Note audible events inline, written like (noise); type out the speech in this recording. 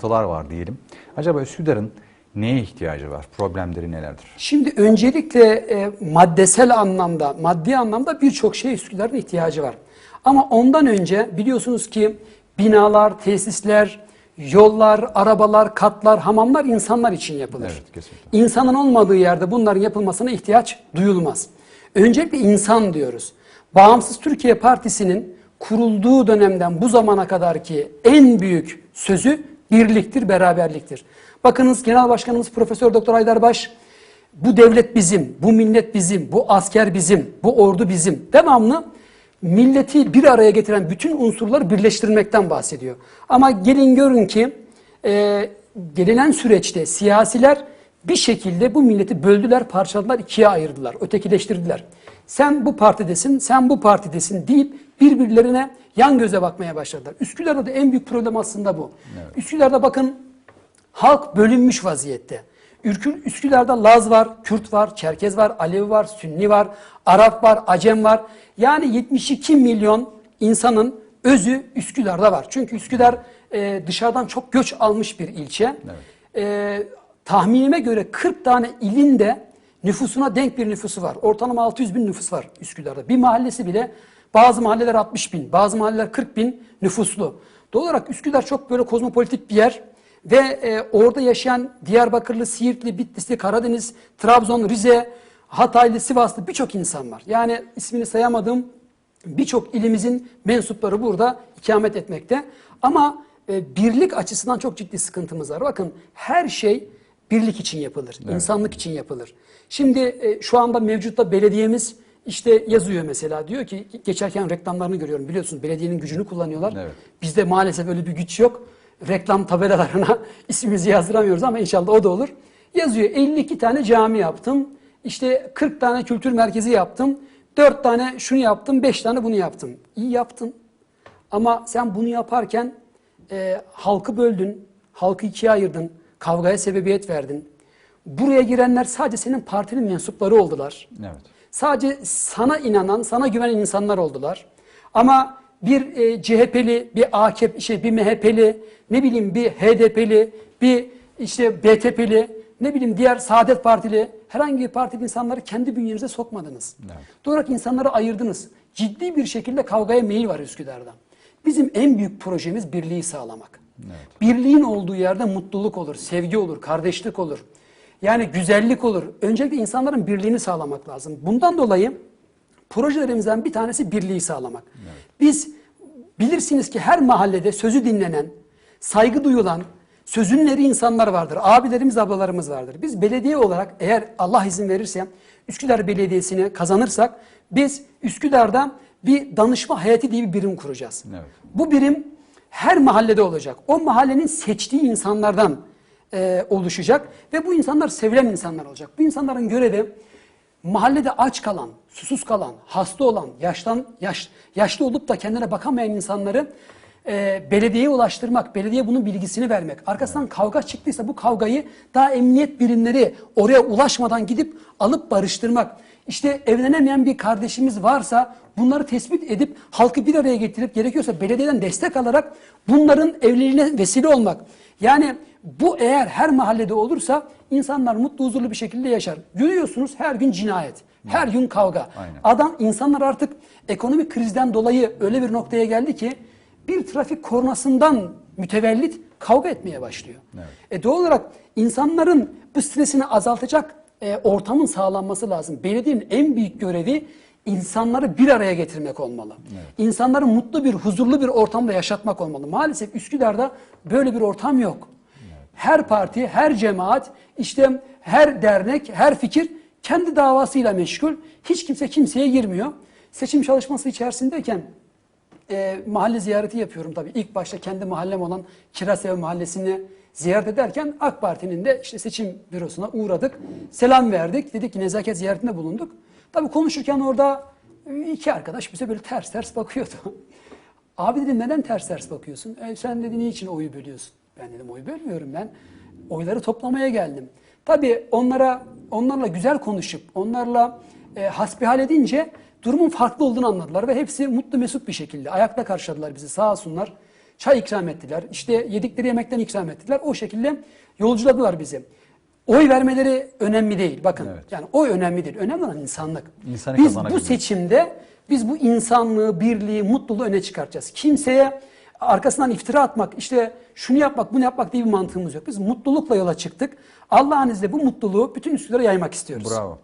sıkıntılar var diyelim. Acaba Üsküdar'ın neye ihtiyacı var? Problemleri nelerdir? Şimdi öncelikle e, maddesel anlamda, maddi anlamda birçok şey Üsküdar'ın ihtiyacı var. Ama ondan önce biliyorsunuz ki binalar, tesisler, yollar, arabalar, katlar, hamamlar insanlar için yapılır. Evet, kesinlikle. İnsanın olmadığı yerde bunların yapılmasına ihtiyaç duyulmaz. Öncelikle insan diyoruz. Bağımsız Türkiye Partisi'nin kurulduğu dönemden bu zamana kadar ki en büyük sözü birliktir, beraberliktir. Bakınız Genel Başkanımız Profesör Doktor Aydarbaş bu devlet bizim, bu millet bizim, bu asker bizim, bu ordu bizim. Devamlı milleti bir araya getiren bütün unsurları birleştirmekten bahsediyor. Ama gelin görün ki e, gelinen süreçte siyasiler bir şekilde bu milleti böldüler, parçaladılar, ikiye ayırdılar, ötekileştirdiler. Sen bu partidesin, sen bu partidesin deyip birbirlerine yan göze bakmaya başladılar. Üsküdar'da da en büyük problem aslında bu. Üsküdar'da bakın halk bölünmüş vaziyette. Ürkü- Üsküdar'da Laz var, Kürt var, Çerkez var, Alevi var, Sünni var, Arap var, Acem var. Yani 72 milyon insanın özü Üsküdar'da var. Çünkü Üsküdar e, dışarıdan çok göç almış bir ilçe. E, tahminime göre 40 tane ilin de nüfusuna denk bir nüfusu var. Ortalama 600 bin nüfus var Üsküdar'da. Bir mahallesi bile bazı mahalleler 60 bin, bazı mahalleler 40 bin nüfuslu. Doğal olarak Üsküdar çok böyle kozmopolitik bir yer. Ve e, orada yaşayan Diyarbakırlı, Siirtli, Bitlisli, Karadeniz, Trabzon, Rize, Hataylı, Sivaslı birçok insan var. Yani ismini sayamadığım birçok ilimizin mensupları burada ikamet etmekte. Ama e, birlik açısından çok ciddi sıkıntımız var. Bakın her şey birlik için yapılır, insanlık için yapılır. Şimdi e, şu anda mevcutta belediyemiz işte yazıyor mesela diyor ki geçerken reklamlarını görüyorum biliyorsunuz belediyenin gücünü kullanıyorlar. Evet. Bizde maalesef öyle bir güç yok. Reklam tabelalarına (laughs) ismimizi yazdıramıyoruz ama inşallah o da olur. Yazıyor 52 tane cami yaptım. İşte 40 tane kültür merkezi yaptım. 4 tane şunu yaptım, 5 tane bunu yaptım. İyi yaptın. Ama sen bunu yaparken e, halkı böldün, halkı ikiye ayırdın, kavgaya sebebiyet verdin. Buraya girenler sadece senin partinin mensupları oldular. Evet. Sadece sana inanan, sana güvenen insanlar oldular. Ama bir e, CHP'li, bir AKP, şey, bir MHP'li, ne bileyim bir HDP'li, bir işte BTP'li, ne bileyim diğer Saadet Partili, herhangi bir partili insanları kendi bünyenize sokmadınız. Evet. Olarak insanları ayırdınız. Ciddi bir şekilde kavgaya meyil var Üsküdar'da. Bizim en büyük projemiz birliği sağlamak. Birliğin olduğu yerde mutluluk olur, sevgi olur, kardeşlik olur. Yani güzellik olur. Öncelikle insanların birliğini sağlamak lazım. Bundan dolayı projelerimizden bir tanesi birliği sağlamak. Biz bilirsiniz ki her mahallede sözü dinlenen, saygı duyulan, sözünün eri insanlar vardır. Abilerimiz, ablalarımız vardır. Biz belediye olarak eğer Allah izin verirse Üsküdar Belediyesi'ni kazanırsak biz Üsküdar'da bir danışma hayati diye bir birim kuracağız. Evet. Bu birim her mahallede olacak. O mahallenin seçtiği insanlardan e, oluşacak ve bu insanlar sevilen insanlar olacak. Bu insanların görevi mahallede aç kalan, susuz kalan, hasta olan, yaştan yaş, yaşlı olup da kendine bakamayan insanları e, belediyeye ulaştırmak, belediye bunun bilgisini vermek. Arkasından kavga çıktıysa bu kavgayı daha emniyet birimleri oraya ulaşmadan gidip alıp barıştırmak. İşte evlenemeyen bir kardeşimiz varsa bunları tespit edip halkı bir araya getirip gerekiyorsa belediyeden destek alarak bunların evliliğine vesile olmak. Yani bu eğer her mahallede olursa insanlar mutlu huzurlu bir şekilde yaşar. Görüyorsunuz her gün cinayet, her gün kavga. Aynen. Adam insanlar artık ekonomik krizden dolayı öyle bir noktaya geldi ki bir trafik kornasından mütevellit kavga etmeye başlıyor. E doğal olarak insanların bu stresini azaltacak e, ortamın sağlanması lazım. Belediyenin en büyük görevi insanları bir araya getirmek olmalı. İnsanları mutlu bir, huzurlu bir ortamda yaşatmak olmalı. Maalesef Üsküdar'da böyle bir ortam yok. Her parti, her cemaat, işte her dernek, her fikir kendi davasıyla meşgul. Hiç kimse kimseye girmiyor. Seçim çalışması içerisindeyken e, mahalle ziyareti yapıyorum tabii. İlk başta kendi mahallem olan Kirasev Mahallesi'ni ziyaret ederken AK Parti'nin de işte seçim bürosuna uğradık. Selam verdik. Dedik ki nezaket ziyaretinde bulunduk. Tabii konuşurken orada e, iki arkadaş bize böyle ters ters bakıyordu. (laughs) Abi dedim neden ters ters bakıyorsun? E, sen dedi niçin oyu bölüyorsun? Ben dedim oyu bölmüyorum ben. Oyları toplamaya geldim. Tabii onlara onlarla güzel konuşup onlarla e, hasbihal edince durumun farklı olduğunu anladılar ve hepsi mutlu mesut bir şekilde ayakta karşıladılar bizi sağ olsunlar. Çay ikram ettiler. İşte yedikleri yemekten ikram ettiler. O şekilde yolculadılar bizi. Oy vermeleri önemli değil. Bakın Evet. yani oy önemli değil. Önemli olan insanlık. İnsanı Biz bu seçimde biz bu insanlığı, birliği, mutluluğu öne çıkartacağız. Kimseye arkasından iftira atmak, işte şunu yapmak, bunu yapmak diye bir mantığımız yok. Biz mutlulukla yola çıktık. Allah'ın izniyle bu mutluluğu bütün Üsküdar'a yaymak istiyoruz. Bravo.